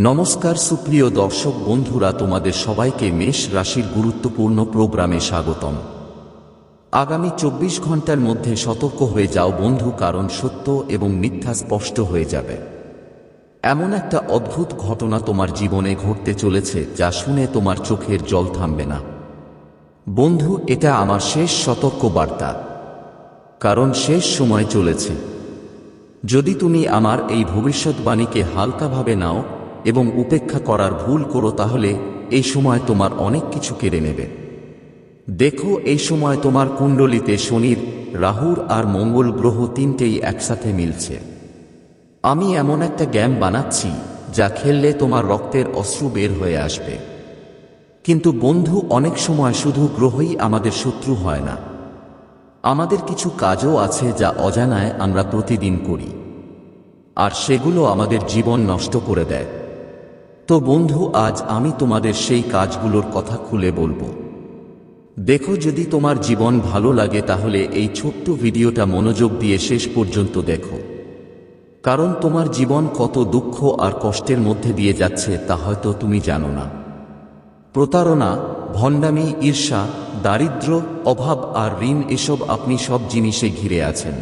নমস্কার সুপ্রিয় দর্শক বন্ধুরা, তোমাদের সবাইকে মেষ রাশির গুরুত্বপূর্ণ প্রোগ্রামে স্বাগতম। আগামী চব্বিশ ঘণ্টার মধ্যে সতর্ক হয়ে যাও বন্ধু, কারণ সত্য এবং মিথ্যা স্পষ্ট হয়ে যাবে। এমন একটা অদ্ভুত ঘটনা তোমার জীবনে ঘটতে চলেছে, যা শুনে তোমার চোখের জল থামবে না। বন্ধু, এটা আমার শেষ সতর্ক বার্তা। কারণ শেষ সময় চলেছে। যদি তুমি আমার এই ভবিষ্যৎবাণীকে হালকাভাবে নাও এবং উপেক্ষা করার ভুল করো তাহলে এই সময় তোমার অনেক কিছু কেড়ে নেবে। দেখো, এই সময় তোমার কুণ্ডলিতে শনির, রাহুর আর মঙ্গল গ্রহ তিনটেই একসাথে মিলছে। আমি এমন একটা জ্ঞান বানাচ্ছি যা খেললে তোমার রক্তের অশ্রু বের হয়ে আসবে। কিন্তু বন্ধু, অনেক সময় শুধু গ্রহই আমাদের শত্রু হয় না। আমাদের কিছু কাজও আছে যা অজানায় আমরা প্রতিদিন করি। আর সেগুলো আমাদের জীবন নষ্ট করে দেয়। তো বন্ধু, আজ আমি তোমাদের সেই কাজগুলোর কথা খুলে বলব। দেখো, যদি তোমার জীবন ভালো লাগে, তাহলে এই ছোট্ট ভিডিওটা মনোযোগ দিয়ে শেষ পর্যন্ত দেখো। কারণ তোমার জীবন কত দুঃখ আর কষ্টের মধ্যে দিয়ে যাচ্ছে, তা হয়তো তুমি জানো না। প্রতারণা, ভণ্ডামি, ঈর্ষা দারিদ্র্য অভাব আর ঋণ, এসব আপনি সব জিনিসে ঘিরে আছেন।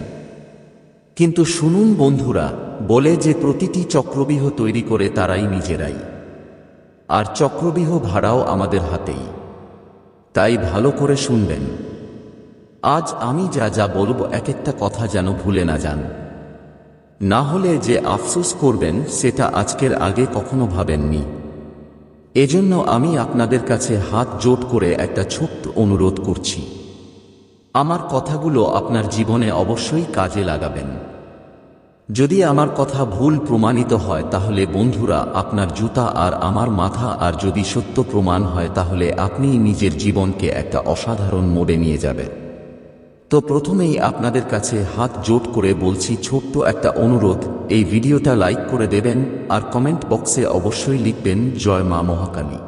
কিন্তু শুনুন বন্ধুরা, বলে যে প্রতিটি চক্রবিহ তৈরি করে তারাই নিজেরাই। আর চক্রবিহ ভাড়াও আমাদের হাতেই। তাই ভালো করে শুনবেন। আজ আমি যা যা বলব এক একটা কথা যেন ভুলে না যান। না হলে যে আফসোস করবেন, সেটা আজকের আগে কখনো ভাবেননি। এজন্য আমি আপনাদের কাছে হাত জোট করে একটা ছোট্ট অনুরোধ করছি। আমার কথাগুলো আপনার জীবনে অবশ্যই কাজে লাগাবেন। যদি আমার কথা ভুল প্রমাণিত হয়, তাহলে বন্ধুরা, আপনার জুতা আর আমার মাথা, আর যদি সত্য প্রমাণ হয়, তাহলে আপনি নিজের জীবনকে একটা অসাধারণ মোড়ে নিয়ে যাবে তো প্রথমেই আপনাদের কাছে হাত জোট করে বলছি, ছোট্ট একটা অনুরোধ, এই ভিডিওটা লাইক করে দেবেন, আর কমেন্ট বক্সে অবশ্যই লিখবেন, জয় মা মহাকালী।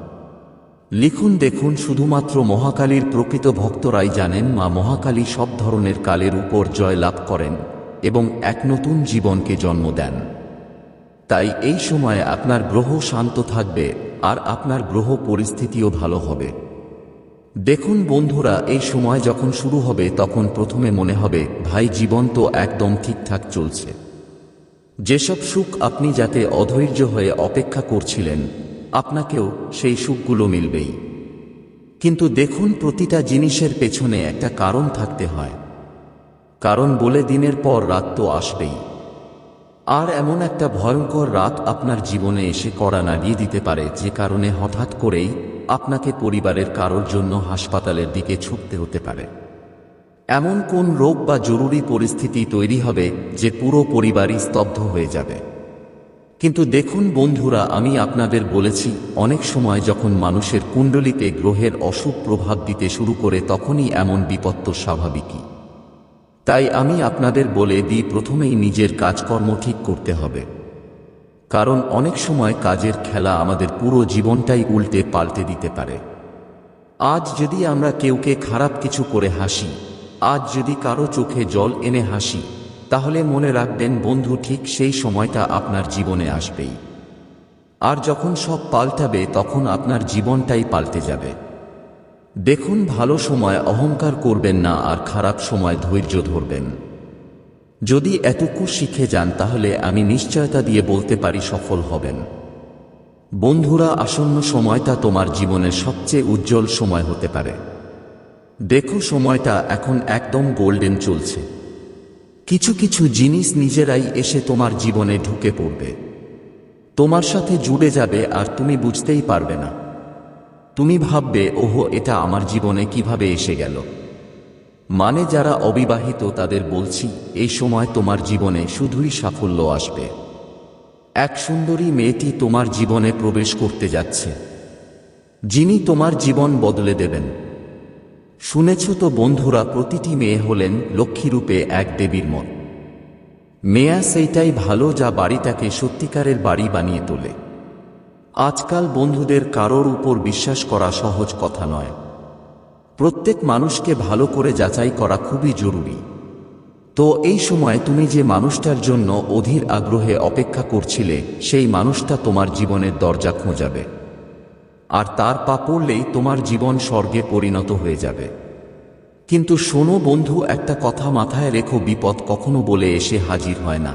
লিখুন, দেখুন, শুধুমাত্র মহাকালীর প্রকৃত ভক্তরাই জানেন, মা মহাকালী সব ধরনের কালের উপর জয় লাভ করেন। এবং এক নতুন জীবনকে জন্ম দেন। তাই এই সময়ে আপনার গ্রহ শান্ত থাকবে আর আপনার গ্রহ পরিস্থিতিও ভালো হবে। দেখুন বন্ধুরা, এই সময় যখন শুরু হবে, তখন প্রথমে মনে হবে, ভাই, জীবন তো একদম ঠিকঠাক চলছে। যেসব সুখ আপনি যাতে অধৈর্য হয়ে অপেক্ষা করছিলেন, আপনাকেও সেই সুখগুলো মিলবেই। কিন্তু দেখুন, প্রতিটা জিনিসের পেছনে একটা কারণ থাকতে হয়। কারণ বলে দিনের পর রাত তো আসবেই। আর এমন একটা ভয়ঙ্কর রাত আপনার জীবনে এসে কড়া নাড়িয়ে দিতে পারে যে কারণে হঠাৎ করেই আপনাকে পরিবারের কারোর জন্য হাসপাতালের দিকে ছুটতে হতে পারে। এমন কোন রোগ বা জরুরি পরিস্থিতি তৈরি হবে যে পুরো পরিবারই স্তব্ধ হয়ে যাবে। কিন্তু দেখুন বন্ধুরা, আমি আপনাদের বলেছি, অনেক সময় যখন মানুষের কুণ্ডলিতে গ্রহের অসুখ প্রভাব দিতে শুরু করে তখনই এমন বিপত্ত স্বাভাবিকই। তাই আমি আপনাদের বলে দিই, প্রথমেই নিজের কাজকর্ম ঠিক করতে হবে। কারণ অনেক সময় কাজের খেলা আমাদের পুরো জীবনটাই উল্টে পাল্টে দিতে পারে। আজ যদি আমরা কেউকে খারাপ কিছু করে হাসি, আজ যদি কারও চোখে জল এনে হাসি, তাহলে মনে রাখবেন, বন্ধু, ঠিক সেই সময়টা আপনার জীবনে আসবেই। আর যখন সব পাল্টাবে, তখন আপনার জীবনটাই পাল্টে যাবে। দেখুন ভালো সময় অহংকার করবেন না আর খারাপ সময় ধৈর্য ধরবেন। যদি এটুকু শিখে যান তাহলে আমি নিশ্চয়তা দিয়ে বলতে পারি সফল হবেন। বন্ধুরা, আসন্ন সময়টা তোমার জীবনের সবচেয়ে উজ্জ্বল সময় হতে পারে। দেখো সময়টা এখন একদম গোল্ডেন চলছে। কিছু কিছু জিনিস নিজেরাই এসে তোমার জীবনে ঢুকে পড়বে। তোমার সাথে জুড়ে যাবে আর তুমি বুঝতেই পারবে না। তুমি ভাববে, ওহো, এটা আমার জীবনে কীভাবে এসে গেল? মানে যারা অবিবাহিত, তাদের বলছি, এই সময় তোমার জীবনে শুধুই সাফল্য আসবে। এক সুন্দরী মেয়েটি তোমার জীবনে প্রবেশ করতে যাচ্ছে। যিনি তোমার জীবন বদলে দেবেন। শুনেছ তো বন্ধুরা, প্রতিটি মেয়ে হলেন লক্ষ্মীরূপে এক দেবীর মন মেয়া সেইটাই ভালো যা বাড়িটাকে সত্যিকারের বাড়ি বানিয়ে তোলে। আজকাল বন্ধুদের কারোর উপর বিশ্বাস করা সহজ কথা নয়। প্রত্যেক মানুষকে ভালো করে যাচাই করা খুবই জরুরি। তো এই সময় তুমি যে মানুষটার জন্য অধীর আগ্রহে অপেক্ষা করছিলে, সেই মানুষটা তোমার জীবনের দরজা খোঁজাবে। আর তার পা পড়লেই তোমার জীবন স্বর্গে পরিণত হয়ে যাবে। কিন্তু শোনো বন্ধু, একটা কথা মাথায় রেখো, বিপদ কখনো বলে এসে হাজির হয় না।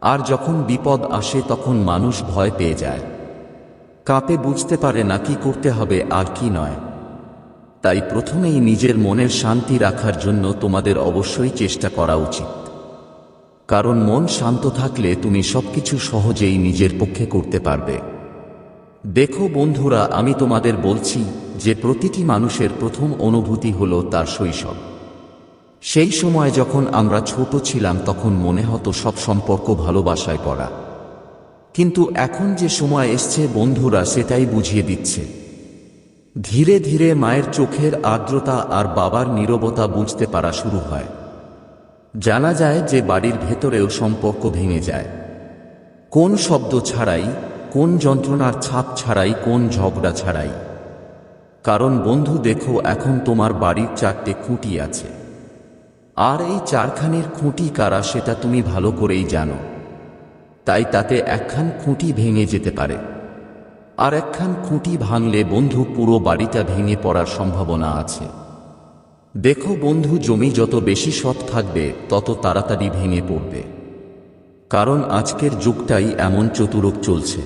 আর যখন বিপদ আসে, তখন মানুষ ভয় পেয়ে যায়। কাঁপে বুঝতে পারে না কি করতে হবে আর কি নয়। তাই প্রথমেই নিজের মনের শান্তি রাখার জন্য তোমাদের অবশ্যই চেষ্টা করা উচিত। কারণ মন শান্ত থাকলে তুমি সবকিছু সহজেই নিজের পক্ষে করতে পারবে। দেখো বন্ধুরা, আমি তোমাদের বলছি যে প্রতিটি মানুষের প্রথম অনুভূতি হল তার শৈশব। সেই সময় যখন আমরা ছোট ছিলাম তখন মনে হতো সব সম্পর্ক ভালোবাসায় করা কিন্তু এখন যে সময় এসছে বন্ধুরা সেটাই বুঝিয়ে দিচ্ছে। ধীরে ধীরে মায়ের চোখের আর্দ্রতা আর বাবার নীরবতা বুঝতে পারা শুরু হয়। জানা যায় যে বাড়ির ভেতরেও সম্পর্ক ভেঙে যায়। কোন শব্দ ছাড়াই, কোন যন্ত্রণার ছাপ ছাড়াই, কোন ঝগড়া ছাড়াই। কারণ বন্ধু দেখো এখন তোমার বাড়ির চারটে খুঁটি আছে। আর এই চারখানের খুঁটি কারা সেটা তুমি ভালো করেই জানো। তাই তাতে একখান খুঁটি ভেঙে যেতে পারে। আর একখান খুঁটি ভাঙলে বন্ধু পুরো বাড়িটা ভেঙে পড়ার সম্ভাবনা আছে। দেখো বন্ধু, জমি যত বেশি সৎ থাকবে, তত তাড়াতাড়ি ভেঙে পড়বে। কারণ আজকের যুগটাই এমন চতুরক চলছে।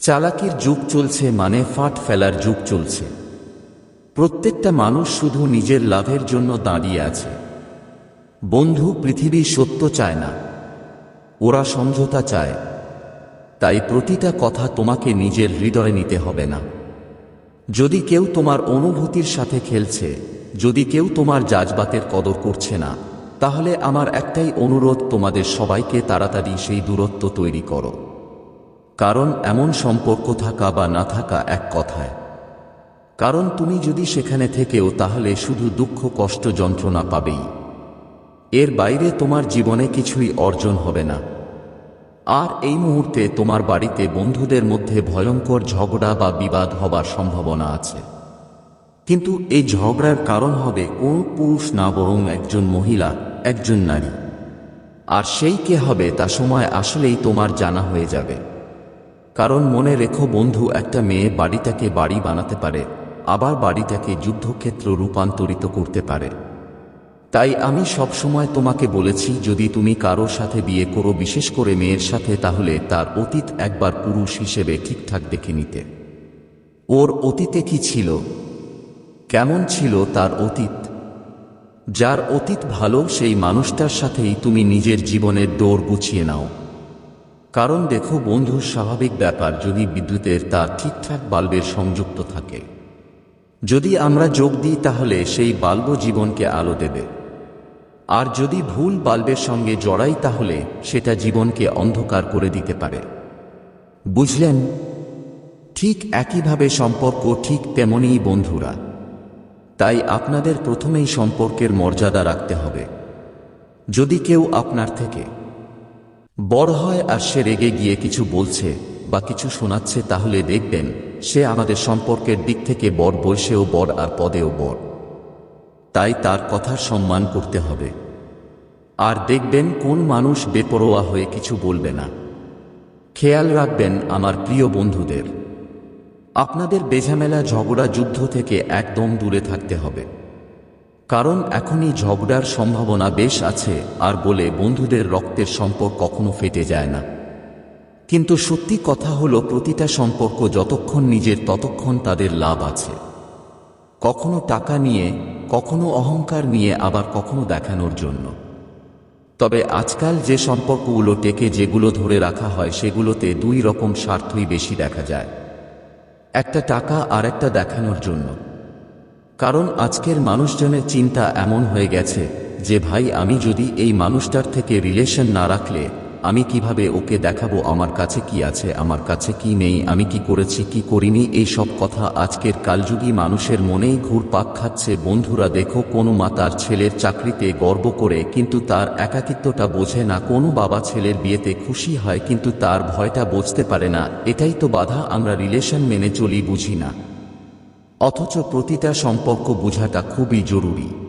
চালাকির যুগ চলছে মানে ফাট ফেলার যুগ চলছে। প্রত্যেকটা মানুষ শুধু নিজের লাভের জন্য দাঁড়িয়ে আছে। বন্ধু, পৃথিবী সত্য চায় না। ওরা সমঝোতা চায়। তাই প্রতিটা কথা তোমাকে নিজের হৃদয়ে নিতে হবে না। যদি কেউ তোমার অনুভূতির সাথে খেলছে, যদি কেউ তোমার জাজবাতের কদর করছে না, তাহলে আমার একটাই অনুরোধ তোমাদের সবাইকে তাড়াতাড়ি সেই দূরত্ব তৈরি করো। কারণ এমন সম্পর্ক থাকা বা না থাকা এক কথায়। কারণ তুমি যদি সেখানে থেকেও, তাহলে শুধু দুঃখ কষ্ট যন্ত্রণা পাবেই। এর বাইরে তোমার জীবনে কিছুই অর্জন হবে না। আর এই মুহূর্তে তোমার বাড়িতে বন্ধুদের মধ্যে ভয়ঙ্কর ঝগড়া বা বিবাদ হবার সম্ভাবনা আছে। কিন্তু এই ঝগড়ার কারণ হবে কোন পুরুষ না বরং একজন মহিলা, একজন নারী। আর সেই কে হবে তা সময় আসলেই তোমার জানা হয়ে যাবে। কারণ মনে রেখো বন্ধু একটা মেয়ে বাড়িটাকে বাড়ি বানাতে পারে, আবার বাড়িটাকে যুদ্ধক্ষেত্র রূপান্তরিত করতে পারে। তাই আমি সবসময় তোমাকে বলেছি, যদি তুমি কারোর সাথে বিয়ে করো, বিশেষ করে মেয়ের সাথে, তাহলে তার অতীত একবার পুরুষ হিসেবে ঠিকঠাক দেখে নিতে। ওর অতীতে কি ছিল? কেমন ছিল তার অতীত? যার অতীত ভালো, সেই মানুষটার সাথেই তুমি নিজের জীবনের দৌড় গুছিয়ে নাও। কারণ দেখো, বন্ধুর স্বাভাবিক ব্যাপার, যদি বিদ্যুতের তার ঠিকঠাক বাল্বের সংযুক্ত থাকে। যদি আমরা যোগ দিই, তাহলে সেই বাল্ব জীবনকে আলো দেবে। আর যদি ভুল বাল্বের সঙ্গে জড়াই তাহলে সেটা জীবনকে অন্ধকার করে দিতে পারে। বুঝলেন? ঠিক একইভাবে সম্পর্ক ঠিক তেমনই বন্ধুরা। তাই আপনাদের প্রথমেই সম্পর্কের মর্যাদা রাখতে হবে। যদি কেউ আপনার থেকে বড় হয় আর সে রেগে গিয়ে কিছু বলছে বা কিছু শোনাচ্ছে তাহলে দেখবেন সে আমাদের সম্পর্কের দিক থেকে বড় বয়সেও বড় আর পদেও বড়। তাই তার কথার সম্মান করতে হবে। আর দেখবেন কোন মানুষ বেপরোয়া হয়ে কিছু বলবে না। খেয়াল রাখবেন আমার প্রিয় বন্ধুদের, আপনাদের বেঝামেলা ঝগড়া যুদ্ধ থেকে একদম দূরে থাকতে হবে। কারণ এখনই ঝগড়ার সম্ভাবনা বেশ আছে আর বলে বন্ধুদের রক্তের সম্পর্ক কখনো ফেটে যায় না। কিন্তু সত্যি কথা হলো প্রতিটা সম্পর্ক যতক্ষণ নিজের ততক্ষণ তাদের লাভ আছে। কখনো টাকা নিয়ে, কখনো অহংকার নিয়ে, আবার কখনো দেখানোর জন্য। তবে আজকাল যে সম্পর্কগুলো টেকে যেগুলো ধরে রাখা হয় সেগুলোতে দুই রকম স্বার্থই বেশি দেখা যায়। একটা টাকা আর একটা দেখানোর জন্য। কারণ আজকের মানুষজনের চিন্তা এমন হয়ে গেছে যে, ভাই, আমি যদি এই মানুষটার থেকে রিলেশন না রাখলে আমি কীভাবে ওকে দেখাবো? আমার কাছে কি আছে? আমার কাছে কি নেই? আমি কি করেছি? কি করিনি? এই সব কথা আজকের কালযুগী মানুষের মনেই ঘুরপাক খাচ্ছে। বন্ধুরা, দেখো, কোনো মা তার ছেলের চাকরিতে গর্ব করে, কিন্তু তার একাকিত্বটা বোঝে না। কোনো বাবা ছেলের বিয়েতে খুশি হয়, কিন্তু তার ভয়টা বুঝতে পারে না। এটাই তো বাধা, আমরা রিলেশন মেনে চলি, বুঝি না। অথচ প্রতিটা সম্পর্ক বোঝাটা খুবই জরুরি।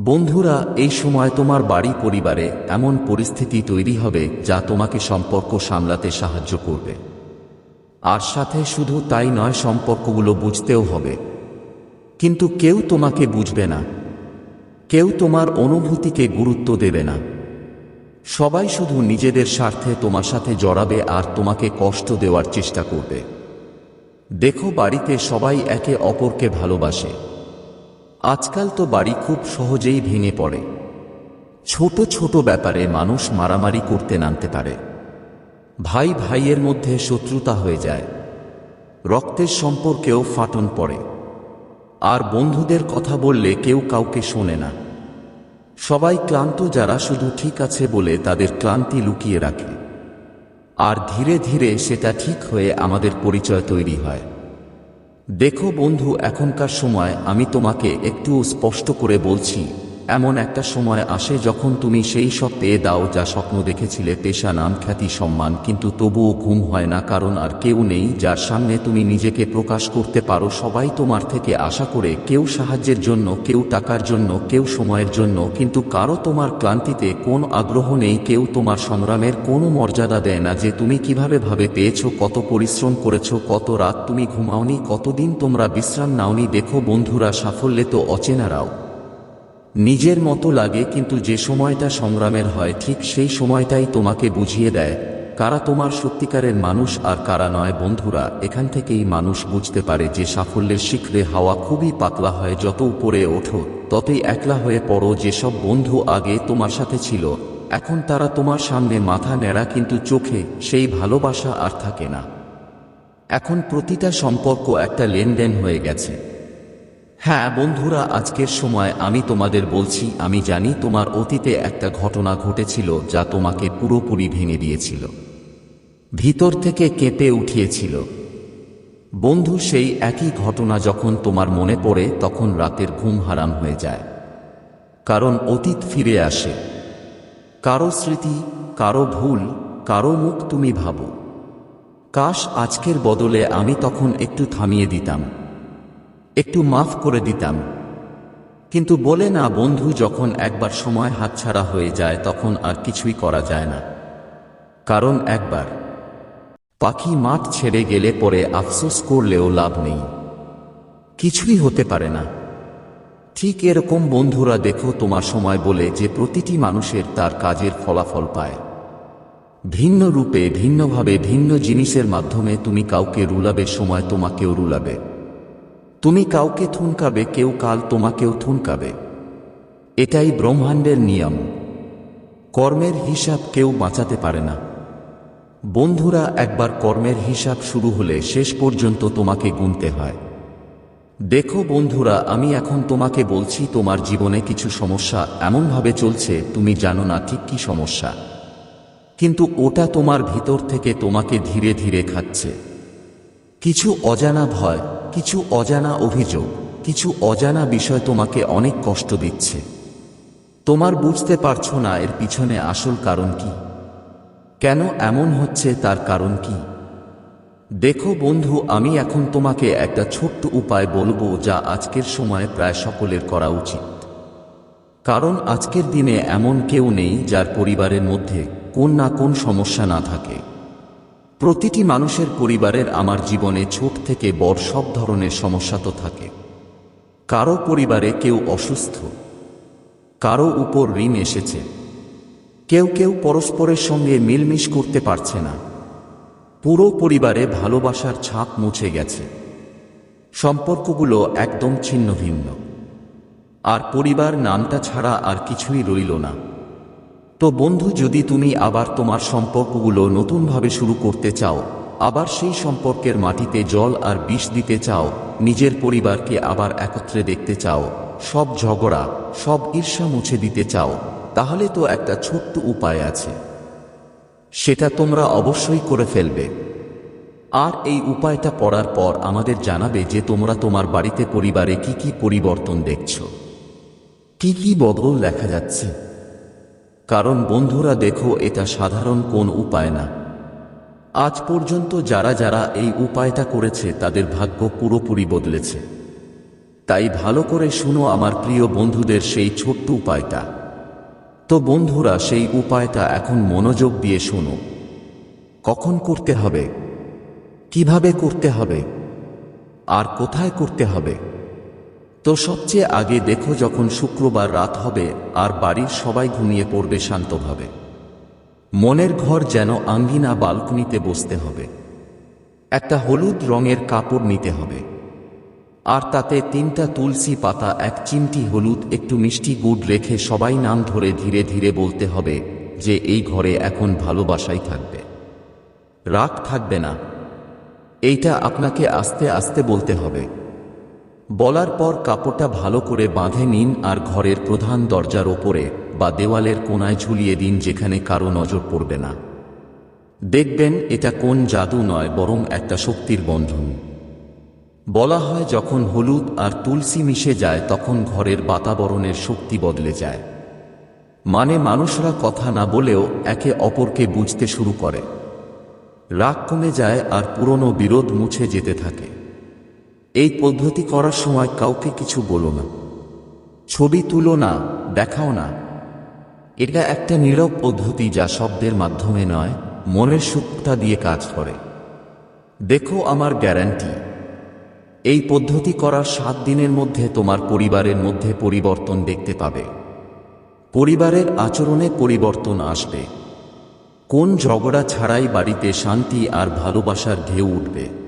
বন্ধুরা, এই সময় তোমার বাড়ি পরিবারে এমন পরিস্থিতি তৈরি হবে যা তোমাকে সম্পর্ক সামলাতে সাহায্য করবে। আর সাথে শুধু তাই নয়, সম্পর্কগুলো বুঝতেও হবে। কিন্তু কেউ তোমাকে বুঝবে না। কেউ তোমার অনুভূতিকে গুরুত্ব দেবে না। সবাই শুধু নিজেদের স্বার্থে তোমার সাথে জড়াবে আর তোমাকে কষ্ট দেওয়ার চেষ্টা করবে। দেখো, বাড়িতে সবাই একে অপরকে ভালোবাসে। আজকাল তো বাড়ি খুব সহজেই ভেঙে পড়ে। ছোট ছোট ব্যাপারে মানুষ মারামারি করতে নামতে পারে। ভাই ভাইয়ের মধ্যে শত্রুতা হয়ে যায়। রক্তের সম্পর্কেও ফাটন পড়ে। আর বন্ধুদের কথা বললে কেউ কাউকে শোনে না। সবাই ক্লান্ত যারা শুধু ঠিক আছে বলে তাদের ক্লান্তি লুকিয়ে রাখে। আর ধীরে ধীরে সেটা ঠিক হয়ে আমাদের পরিচয় তৈরি হয়। দেখো বন্ধু এখনকার সময় আমি তোমাকে একটু স্পষ্ট করে বলছি। এমন একটা সময় আসে যখন তুমি সেই সব পেয়ে দাও যা স্বপ্ন দেখেছিলে, পেশা, নাম, খ্যাতি, সম্মান, কিন্তু তবুও ঘুম হয় না, কারণ আর কেউ নেই যার সামনে তুমি নিজেকে প্রকাশ করতে পারো। সবাই তোমার থেকে আশা করে কেউ সাহায্যের জন্য, কেউ টাকার জন্য, কেউ সময়ের জন্য, কিন্তু কারও তোমার ক্লান্তিতে কোন আগ্রহ নেই, কেউ তোমার সংগ্রামের কোনো মর্যাদা দেয় না যে তুমি কীভাবে ভাবে পেয়েছ, কত পরিশ্রম করেছ, কত রাত তুমি ঘুমাওনি, কতদিন তোমরা বিশ্রাম নাওনি, দেখো বন্ধুরা, সাফল্যে তো অচেনারাও। নিজের মতো লাগে কিন্তু যে সময়টা সংগ্রামের হয় ঠিক সেই সময়টাই তোমাকে বুঝিয়ে দেয়, কারা তোমার সত্যিকারের মানুষ আর কারা নয় বন্ধুরা, এখান থেকেই মানুষ বুঝতে পারে যে সাফল্যের শিখরে হাওয়া খুবই পাতলা হয় যত উপরে ওঠো, ততই একলা হয়ে পড়ো যেসব বন্ধু আগে তোমার সাথে ছিল, এখন তারা তোমার সামনে মাথা নেড়া কিন্তু চোখে সেই ভালোবাসা আর থাকে না। এখন প্রতিটা সম্পর্ক একটা লেনদেন হয়ে গেছে। হ্যাঁ বন্ধুরা, আজকের সময় আমি তোমাদের বলছি, আমি জানি তোমার অতীতে একটা ঘটনা ঘটেছিল যা তোমাকে পুরোপুরি ভেঙে দিয়েছিল। ভিতর থেকে কেঁপে উঠিয়েছিল। বন্ধু, সেই একই ঘটনা যখন তোমার মনে পড়ে, তখন রাতের ঘুম হারাম হয়ে যায়। কারণ অতীত ফিরে আসে। কারও স্মৃতি, কারও ভুল, কারও মুখ তুমি ভাবো। কাশ আজকের বদলে আমি তখন একটু থামিয়ে দিতাম। একটু মাফ করে দিতাম। কিন্তু বলে না, বন্ধু, যখন একবার সময় হাতছাড়া হয়ে যায়, তখন আর কিছুই করা যায় না। কারণ একবার পাখি মাঠ ছেড়ে গেলে পরে আফসোস করলেও লাভ নেই। কিছুই হতে পারে না। ঠিক এরকম বন্ধুরা দেখো তোমার সময় বলে যে প্রতিটি মানুষের তার কাজের ফলাফল পায়। ভিন্ন রূপে, ভিন্নভাবে, ভিন্ন জিনিসের মাধ্যমে তুমি কাউকে রুলাবে, সময় তোমাকেও রুলাবে। তুমি কাউকে থুনকাবে, কেউ কাল তোমাকেও থুনকাবে। এটাই ব্রহ্মাণ্ডের নিয়ম। কর্মের হিসাব কেউ বাঁচাতে পারে না। বন্ধুরা, একবার কর্মের হিসাব শুরু হলে শেষ পর্যন্ত তোমাকে গুনতে হয়। দেখো বন্ধুরা, আমি এখন তোমাকে বলছি, তোমার জীবনে কিছু সমস্যা এমনভাবে চলছে, তুমি জানো না ঠিক কি সমস্যা। কিন্তু ওটা তোমার ভিতর থেকে তোমাকে ধীরে ধীরে খাচ্ছে। কিছু অজানা ভয়, কিছু অজানা অভিযোগ, কিছু অজানা বিষয় তোমাকে অনেক কষ্ট দিচ্ছে। তোমার বুঝতে পারছ না এর পিছনে আসল কারণ কি। কেন এমন হচ্ছে তার কারণ কি। দেখো বন্ধু, আমি এখন তোমাকে একটা ছোট্ট উপায় বলব যা আজকের সময় প্রায় সকলের করা উচিত। কারণ আজকের দিনে এমন কেউ নেই যার পরিবারের মধ্যে কোন না কোন সমস্যা না থাকে। প্রতিটি মানুষের পরিবারের আমার জীবনে ছোট থেকে বড় সব ধরনের সমস্যা তো থাকে। কারও পরিবারে কেউ অসুস্থ, কারও উপর ঋণ এসেছে, কেউ কেউ পরস্পরের সঙ্গে মিলমিশ করতে পারছে না। পুরো পরিবারে ভালোবাসার ছাপ মুছে গেছে। সম্পর্কগুলো একদম ছিন্ন ভিন্ন আর পরিবার নামটা ছাড়া আর কিছুই রইল না। তো বন্ধু, যদি তুমি আবার তোমার সম্পর্কগুলো নতুনভাবে শুরু করতে চাও, আবার সেই সম্পর্কের মাটিতে জল আর বিষ দিতে চাও, নিজের পরিবারকে আবার একত্রে দেখতে চাও, সব ঝগড়া, সব ঈর্ষা মুছে দিতে চাও, তাহলে তো একটা ছোট্ট উপায় আছে। সেটা তোমরা অবশ্যই করে ফেলবে। আর এই উপায়টা পড়ার পর আমাদের জানাবে যে তোমরা তোমার বাড়িতে পরিবারে কি কি পরিবর্তন দেখছ। কি কি বদল দেখা যাচ্ছে? কারণ বন্ধুরা দেখো, এটা সাধারণ কোন উপায় না। আজ পর্যন্ত যারা যারা এই উপায়টা করেছে, তাদের ভাগ্য পুরোপুরি বদলেছে। তাই ভালো করে শুনো, আমার প্রিয় বন্ধুদের সেই ছোট্ট উপায়টা। তো বন্ধুরা, সেই উপায়টা এখন মনোযোগ দিয়ে শোনো। কখন করতে হবে? কীভাবে করতে হবে? আর কোথায় করতে হবে? তো সবচেয়ে আগে দেখো যখন শুক্রবার রাত হবে আর বাড়ির সবাই ঘুমিয়ে পড়বে শান্তভাবে। মনের ঘর যেন আঙ্গিনা বালকনিতে বসতে হবে। একটা হলুদ রঙের কাপড় নিতে হবে। আর তাতে তিনটা তুলসী পাতা, এক চিমটি হলুদ, একটু মিষ্টি গুড় রেখে সবাই নাম ধরে ধীরে ধীরে বলতে হবে যে এই ঘরে এখন ভালোবাসাই থাকবে। রাগ থাকবে না। এইটা আপনাকে আস্তে আস্তে বলতে হবে। বলার পর কাপড়টা ভালো করে বাঁধে নিন আর ঘরের প্রধান দরজার ওপরে বা দেওয়ালের কোনায় ঝুলিয়ে দিন যেখানে কারও নজর পড়বে না। দেখবেন এটা কোন জাদু নয়, বরং একটা শক্তির বন্ধন। বলা হয় যখন হলুদ আর তুলসী মিশে যায়, তখন ঘরের বাতাবরণের শক্তি বদলে যায়। মানে মানুষরা কথা না বলেও একে অপরকে বুঝতে শুরু করে। রাগ কমে যায় আর পুরনো বিরোধ মুছে যেতে থাকে। এই পদ্ধতি করার সময় কাউকে কিছু বলো না। ছবি তুলো না, দেখাও না। এটা একটা নীরব পদ্ধতি যা শব্দের মাধ্যমে নয়, মনের সূক্ষ্মতা দিয়ে কাজ করে। দেখো আমার গ্যারান্টি। এই পদ্ধতি করার সাত দিনের মধ্যে তোমার পরিবারের মধ্যে পরিবর্তন দেখতে পাবে। পরিবারের আচরণে পরিবর্তন আসবে। কোন ঝগড়া ছাড়াই বাড়িতে শান্তি আর ভালোবাসার ঢেউ উঠবে।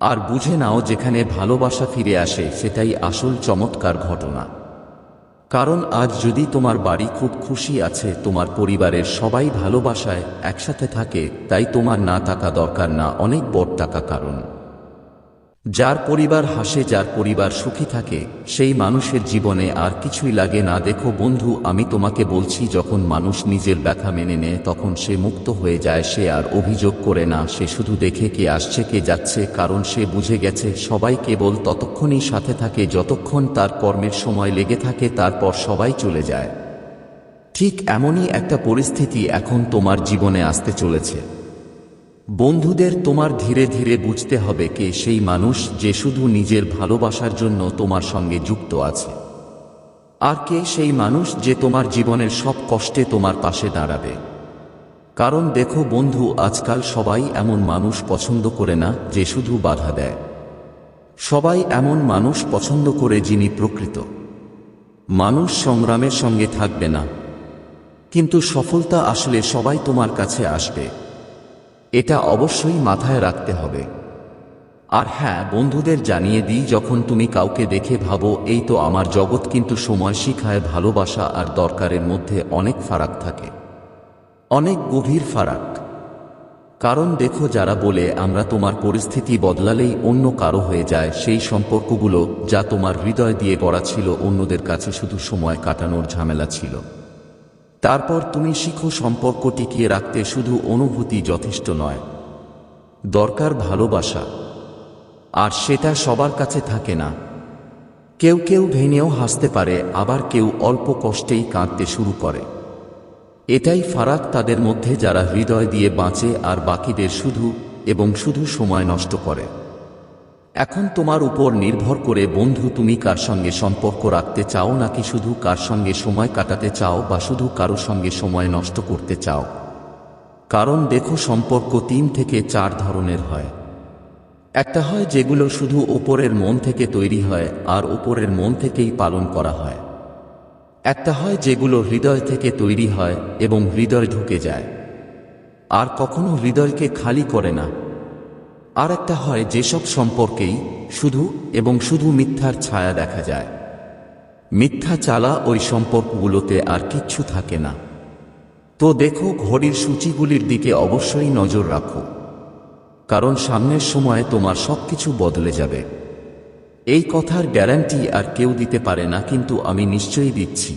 আর বুঝে নাও যেখানে ভালোবাসা ফিরে আসে, সেটাই আসল চমৎকার ঘটনা। কারণ আজ যদি তোমার বাড়ি খুব খুশি আছে, তোমার পরিবারের সবাই ভালোবাসায় একসাথে থাকে, তাই তোমার না থাকা দরকার না, অনেক বড় টাকা কারণ। যার পরিবার হাসে, যার পরিবার সুখী থাকে, সেই মানুষের জীবনে আর কিছুই লাগে না। দেখো বন্ধু, আমি তোমাকে বলছি, যখন মানুষ নিজের ব্যথা মেনে নেয়, তখন সে মুক্ত হয়ে যায়, সে আর অভিযোগ করে না। সে শুধু দেখে কে আসছে, কে যাচ্ছে, কারণ সে বুঝে গেছে, সবাই কেবল ততক্ষণই সাথে থাকে, যতক্ষণ তার কর্মের সময় লেগে থাকে, তারপর সবাই চলে যায়। ঠিক এমনই একটা পরিস্থিতি এখন তোমার জীবনে আসতে চলেছে। বন্ধুদের তোমার ধীরে ধীরে বুঝতে হবে কে সেই মানুষ যে শুধু নিজের ভালোবাসার জন্য তোমার সঙ্গে যুক্ত আছে। আর কে সেই মানুষ যে তোমার জীবনের সব কষ্টে তোমার পাশে দাঁড়াবে। কারণ দেখো বন্ধু, আজকাল সবাই এমন মানুষ পছন্দ করে না যে শুধু বাধা দেয়। সবাই এমন মানুষ পছন্দ করে যিনি প্রকৃত। মানুষ সংগ্রামের সঙ্গে থাকবে না। কিন্তু সফলতা আসলে সবাই তোমার কাছে আসবে। এটা অবশ্যই মাথায় রাখতে হবে। আর হ্যাঁ বন্ধুদের জানিয়ে দিই, যখন তুমি কাউকে দেখে ভাবো, এই তো আমার জগৎ, কিন্তু সময় শিখায়, ভালোবাসা আর দরকারের মধ্যে অনেক ফারাক থাকে। অনেক গভীর ফারাক। কারণ দেখো, যারা বলে, আমরা তোমার পরিস্থিতি বদলালেই অন্য কারও হয়ে যায়, সেই সম্পর্কগুলো, যা তোমার হৃদয় দিয়ে গড়া ছিল, অন্যদের কাছে শুধু সময় কাটানোর ঝামেলা ছিল। তারপর তুমি শিখো সম্পর্ক টিকিয়ে রাখতে শুধু অনুভূতি যথেষ্ট নয়। দরকার ভালোবাসা। আর সেটা সবার কাছে থাকে না। কেউ কেউ ভেঙেও হাসতে পারে, আবার কেউ অল্প কষ্টেই কাঁদতে শুরু করে। এটাই ফারাক তাদের মধ্যে যারা হৃদয় দিয়ে বাঁচে আর বাকিদের শুধু এবং শুধু সময় নষ্ট করে। এখন তোমার উপর নির্ভর করে বন্ধু তুমি কার সঙ্গে সম্পর্ক রাখতে চাও নাকি শুধু কার সঙ্গে সময় কাটাতে চাও বা শুধু কারও সঙ্গে সময় নষ্ট করতে চাও? কারণ দেখো সম্পর্ক তিন থেকে চার ধরনের হয়। একটা হয় যেগুলো শুধু ওপরের মন থেকে তৈরি হয় আর ওপরের মন থেকেই পালন করা হয়। একটা হয় যেগুলো হৃদয় থেকে তৈরি হয় এবং হৃদয় ঢুকে যায়। আর কখনো হৃদয়কে খালি করে না। আর একটা হয় যেসব সম্পর্কেই শুধু এবং শুধু মিথ্যার ছায়া দেখা যায়। মিথ্যা চালা ওই সম্পর্কগুলোতে আর কিচ্ছু থাকে না। তো দেখো ঘড়ির সূচিগুলির দিকে অবশ্যই নজর রাখো। কারণ সামনের সময়ে তোমার সবকিছু বদলে যাবে। এই কথার গ্যারান্টি আর কেউ দিতে পারে না, কিন্তু আমি নিশ্চয়ই দিচ্ছি।